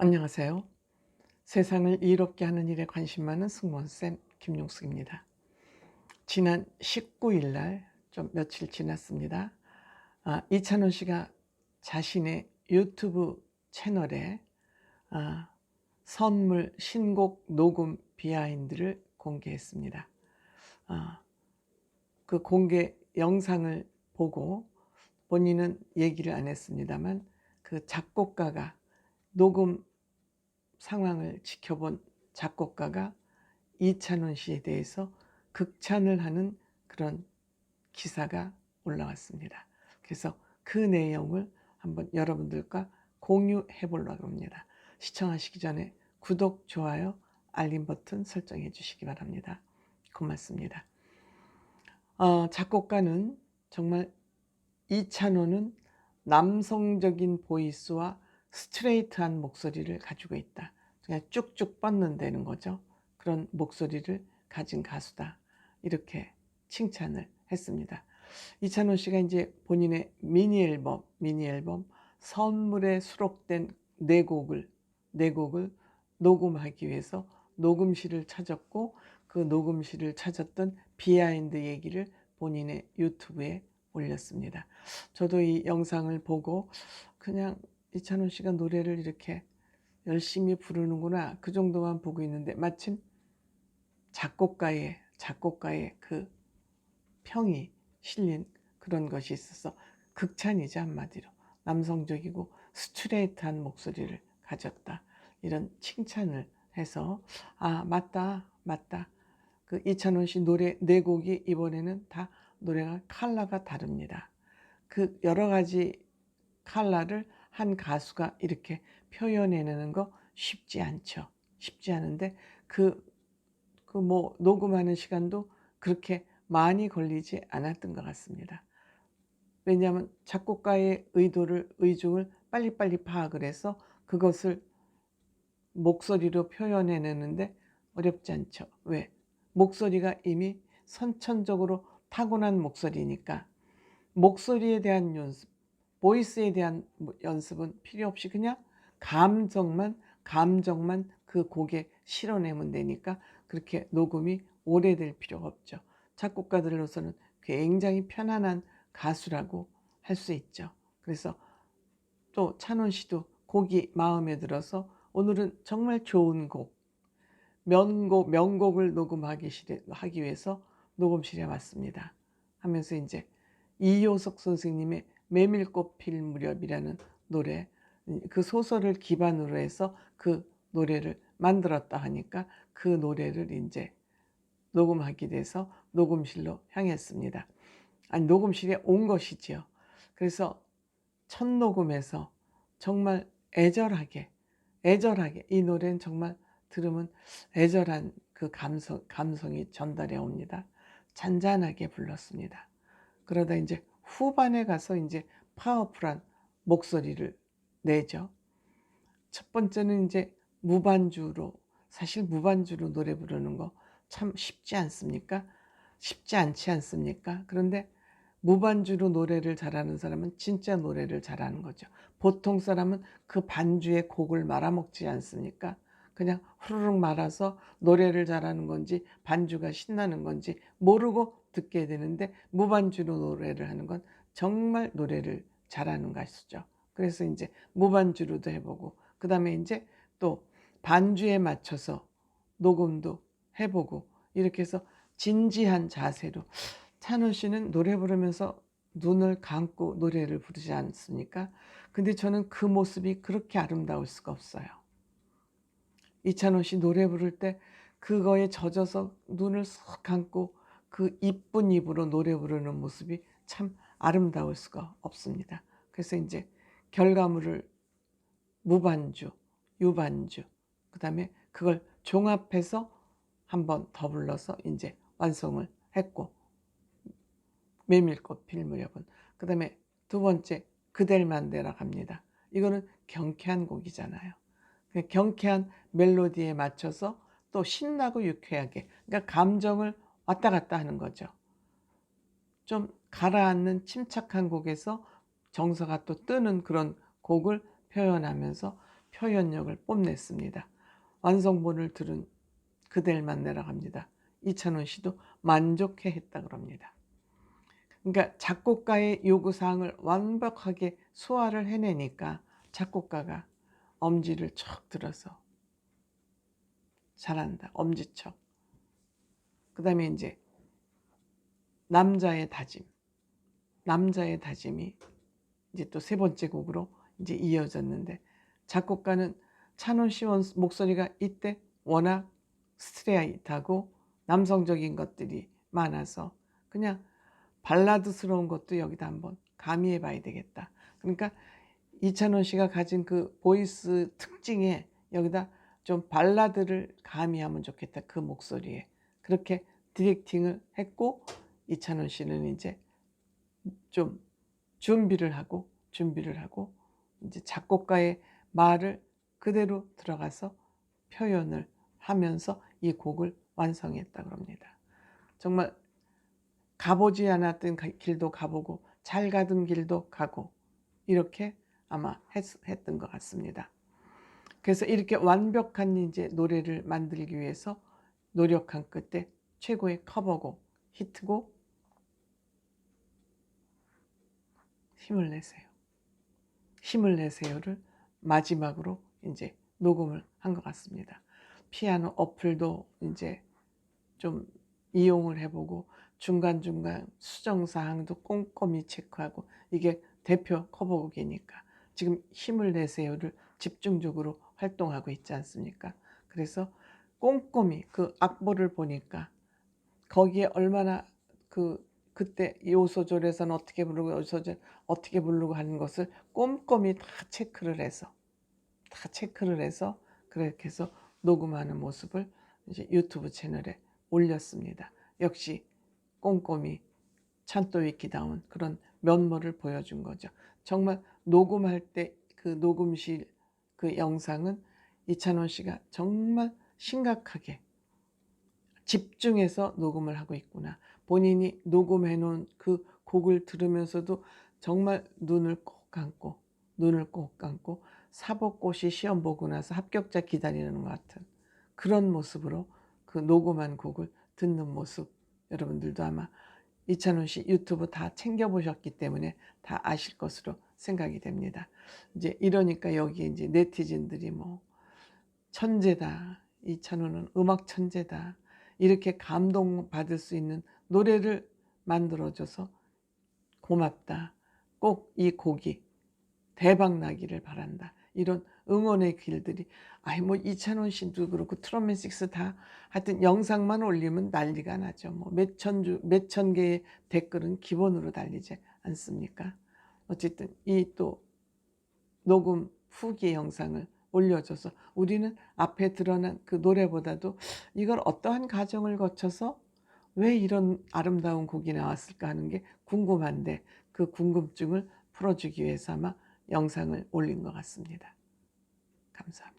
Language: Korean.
안녕하세요. 세상을 이롭게 하는 일에 관심 많은 승무원쌤 김용숙입니다. 지난 19일 날, 좀 며칠 지났습니다. 아, 이찬원 씨가 자신의 유튜브 채널에 아, 선물 신곡 녹음 비하인드를 공개했습니다. 아, 그 공개 영상을 보고 본인은 얘기를 안 했습니다만 그 작곡가가 녹음 상황을 지켜본 작곡가가 이찬원 씨에 대해서 극찬을 하는 그런 기사가 올라왔습니다. 그래서 그 내용을 한번 여러분들과 공유해 보려고 합니다. 시청하시기 전에 구독, 좋아요, 알림 버튼 설정해 주시기 바랍니다. 고맙습니다. 어, 작곡가는 정말 이찬원은 남성적인 보이스와 스트레이트한 목소리를 가지고 있다. 그냥 쭉쭉 뻗는다는 거죠. 그런 목소리를 가진 가수다. 이렇게 칭찬을 했습니다. 이찬원 씨가 이제 본인의 미니 앨범, 미니 앨범 선물에 수록된 네 곡을 네 곡을 녹음하기 위해서 녹음실을 찾았고 그 녹음실을 찾았던 비하인드 얘기를 본인의 유튜브에 올렸습니다. 저도 이 영상을 보고 그냥 이찬원 씨가 노래를 이렇게 열심히 부르는구나. 그 정도만 보고 있는데 마침 작곡가의 작곡가의 그 평이 실린 그런 것이 있어서 극찬이죠 한마디로. 남성적이고 스트레이트한 목소리를 가졌다. 이런 칭찬을 해서 아 맞다 맞다. 그 이찬원 씨 노래 네 곡이 이번에는 다 노래가 칼라가 다릅니다. 그 여러 가지 칼라를 한 가수가 이렇게 표현해내는 거 쉽지 않죠. 쉽지 않은데 그, 그 뭐 녹음하는 시간도 그렇게 많이 걸리지 않았던 것 같습니다. 왜냐하면 작곡가의 의도를, 의중을 빨리빨리 파악을 해서 그것을 목소리로 표현해내는데 어렵지 않죠. 왜? 목소리가 이미 선천적으로 타고난 목소리니까 목소리에 대한 연습, 보이스에 대한 뭐 연습은 필요 없이 그냥 감정만 감정만 그 곡에 실어내면 되니까 그렇게 녹음이 오래될 필요가 없죠. 작곡가들로서는 굉장히 편안한 가수라고 할 수 있죠. 그래서 또 찬원 씨도 곡이 마음에 들어서 오늘은 정말 좋은 곡, 명곡, 명곡을 녹음하기 하기 위해서 녹음실에 왔습니다. 하면서 이제 이효석 선생님의 메밀꽃 필 무렵이라는 노래 그 소설을 기반으로 해서 그 노래를 만들었다 하니까 그 노래를 이제 녹음하게 돼서 녹음실로 향했습니다. 아니 녹음실에 온 것이지요. 그래서 첫 녹음에서 정말 애절하게 애절하게 이 노래는 정말 들으면 애절한 그 감성 감성이 전달해 옵니다. 잔잔하게 불렀습니다. 그러다 이제 후반에 가서 이제 파워풀한 목소리를 내죠. 첫 번째는 이제 무반주로 사실 무반주로 노래 부르는 거 참 쉽지 않습니까? 쉽지 않지 않습니까? 그런데 무반주로 노래를 잘하는 사람은 진짜 노래를 잘하는 거죠. 보통 사람은 그 반주에 곡을 말아먹지 않습니까? 그냥 후루룩 말아서 노래를 잘하는 건지 반주가 신나는 건지 모르고 듣게 되는데 무반주로 노래를 하는 건 정말 노래를 잘하는 가수죠. 그래서 이제 무반주로도 해보고 그 다음에 이제 또 반주에 맞춰서 녹음도 해보고 이렇게 해서 진지한 자세로 찬원 씨는 노래 부르면서 눈을 감고 노래를 부르지 않습니까? 근데 저는 그 모습이 그렇게 아름다울 수가 없어요. 이찬원 씨 노래 부를 때 그거에 젖어서 눈을 쏙 감고 그 이쁜 입으로 노래 부르는 모습이 참 아름다울 수가 없습니다. 그래서 이제 결과물을 무반주, 유반주, 그 다음에 그걸 종합해서 한번 더 불러서 이제 완성을 했고, 메밀꽃 필 무렵은. 그 다음에 두 번째, 그댈 만데라 갑니다. 이거는 경쾌한 곡이잖아요. 경쾌한 멜로디에 맞춰서 또 신나고 유쾌하게, 그러니까 감정을 왔다 갔다 하는 거죠. 좀 가라앉는 침착한 곡에서 정서가 또 뜨는 그런 곡을 표현하면서 표현력을 뽐냈습니다. 완성본을 들은 그댈만 내려갑니다. 이찬원 씨도 만족해 했다 그럽니다. 그러니까 작곡가의 요구사항을 완벽하게 소화를 해내니까 작곡가가 엄지를 척 들어서 잘한다. 엄지척. 그 다음에 이제 남자의 다짐. 남자의 다짐이 이제 또 세 번째 곡으로 이제 이어졌는데 작곡가는 찬원 씨 원- 목소리가 이때 워낙 스트레이트하고 남성적인 것들이 많아서 그냥 발라드스러운 것도 여기다 한번 가미해 봐야 되겠다. 그러니까 이찬원 씨가 가진 그 보이스 특징에 여기다 좀 발라드를 가미하면 좋겠다. 그 목소리에. 그렇게 디렉팅을 했고 이찬원 씨는 이제 좀 준비를 하고 준비를 하고 이제 작곡가의 말을 그대로 들어가서 표현을 하면서 이 곡을 완성했다 그럽니다. 정말 가보지 않았던 가- 길도 가보고 잘 가던 길도 가고 이렇게 아마 했, 했던 것 같습니다. 그래서 이렇게 완벽한 이제 노래를 만들기 위해서 노력한 끝에 최고의 커버곡, 히트곡 힘을 내세요. 힘을 내세요를 마지막으로 이제 녹음을 한 것 같습니다. 피아노 어플도 이제 좀 이용을 해보고 중간중간 수정사항도 꼼꼼히 체크하고 이게 대표 커버곡이니까 지금 힘을 내세요를 집중적으로 활동하고 있지 않습니까? 그래서 꼼꼼히 그 악보를 보니까 거기에 얼마나 그 그때 요소절에서는 어떻게 부르고 요소절 어떻게 부르고 하는 것을 꼼꼼히 다 체크를 해서 다 체크를 해서 그렇게 해서 녹음하는 모습을 이제 유튜브 채널에 올렸습니다. 역시 꼼꼼히 찬또 위키다운 그런 면모를 보여준 거죠. 정말 녹음할 때 그 녹음실 그 영상은 이찬원 씨가 정말 심각하게 집중해서 녹음을 하고 있구나. 본인이 녹음해 놓은 그 곡을 들으면서도 정말 눈을 꼭 감고 눈을 꼭 감고 사법고시 시험 보고 나서 합격자 기다리는 것 같은 그런 모습으로 그 녹음한 곡을 듣는 모습 여러분들도 아마 이찬원 씨 유튜브 다 챙겨보셨기 때문에 다 아실 것으로 생각이 됩니다. 이제 이러니까 여기 이제 네티즌들이 뭐 천재다. 이찬원은 음악 천재다. 이렇게 감동받을 수 있는 노래를 만들어줘서 고맙다. 꼭 이 곡이 대박 나기를 바란다. 이런 응원의 길들이 아이 뭐 이찬원 씨도 그렇고 트럼펫 식스 다 하여튼 영상만 올리면 난리가 나죠. 뭐 몇천 주 몇천 개의 댓글은 기본으로 달리지 않습니까? 어쨌든 이 또 녹음 후기 영상을 올려줘서 우리는 앞에 드러난 그 노래보다도 이걸 어떠한 과정을 거쳐서 왜 이런 아름다운 곡이 나왔을까 하는 게 궁금한데 그 궁금증을 풀어주기 위해서 아마 영상을 올린 것 같습니다. 감사합니다.